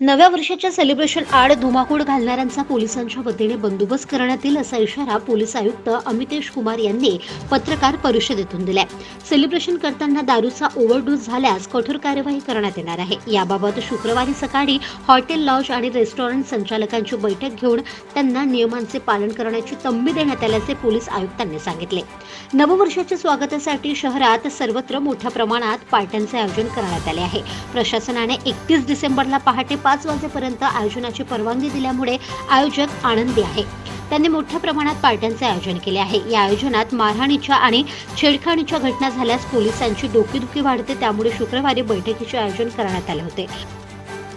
नव्या वर्षाच्या सेलिब्रेशन आड धुमाकूळ घालणाऱ्यांचा पोलिसांच्या वतीने बंदोबस्त करण्यात येईल असा इशारा पोलीस आयुक्त अमितेश कुमार यांनी पत्रकार परिषदेतून दिलाय. सेलिब्रेशन करताना दारूचा ओव्हरडोस झाल्यास कठोर कार्यवाही करण्यात येणार आहे. याबाबत शुक्रवारी सकाळी हॉटेल लॉज आणि रेस्टॉरंट संचालकांची बैठक घेऊन त्यांना नियमांचे पालन करण्याची तंबी देण्यात आल्याचे पोलीस आयुक्तांनी सांगितले. नववर्षाच्या स्वागतासाठी शहरात सर्वत्र मोठ्या प्रमाणात पार्ट्यांचे आयोजन करण्यात आले आहे. प्रशासनाने एकतीस डिसेंबरला पहाटे पाच वाजेपर्यंत आयोजनाची परवानगी दिल्यामुळे आयोजक आनंदी आहे. त्यांनी मोठ्या प्रमाणात पार्ट्यांचे आयोजन केले आहे. या आयोजनात मारहाणीच्या आणि छेडखाणीच्या घटना झाल्यास पोलिसांची डोकेदुखी वाढते त्यामुळे शुक्रवारी बैठकीचे आयोजन करण्यात आले होते.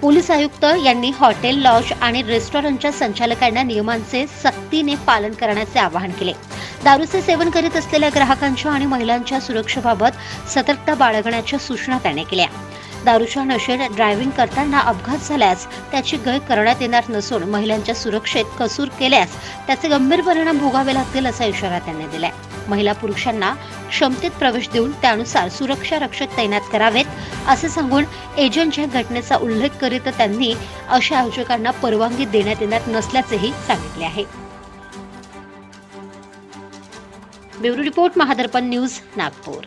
पोलीस आयुक्त यांनी हॉटेल लॉज आणि रेस्टॉरंटच्या संचालकांना नियमांचे सक्तीने पालन करण्याचे आवाहन केले. दारूचे सेवन करीत असलेल्या ग्राहकांच्या आणि महिलांच्या सुरक्षेबाबत सतर्कता बाळगण्याच्या सूचना त्याने केल्या. दारूच्या नशेत ड्रायव्हिंग करताना अपघात झाल्यास त्याची गय करण्यात येणार नसून महिलांच्या सुरक्षेत कसूर केल्यास त्याचे गंभीर परिणाम भोगावे लागतील असा इशारा त्यांनी दिलाय. महिला पुरुषांना क्षमतेत प्रवेश देऊन त्यानुसार सुरक्षा रक्षक तैनात करावेत असे सांगून एजंटच्या घटनेचा उल्लेख करीत त्यांनी अशा आयोजकांना परवानगी देण्यात येणार नसल्याचेही सांगितले आहे. Bureau report Mahadarpan news Nagpur.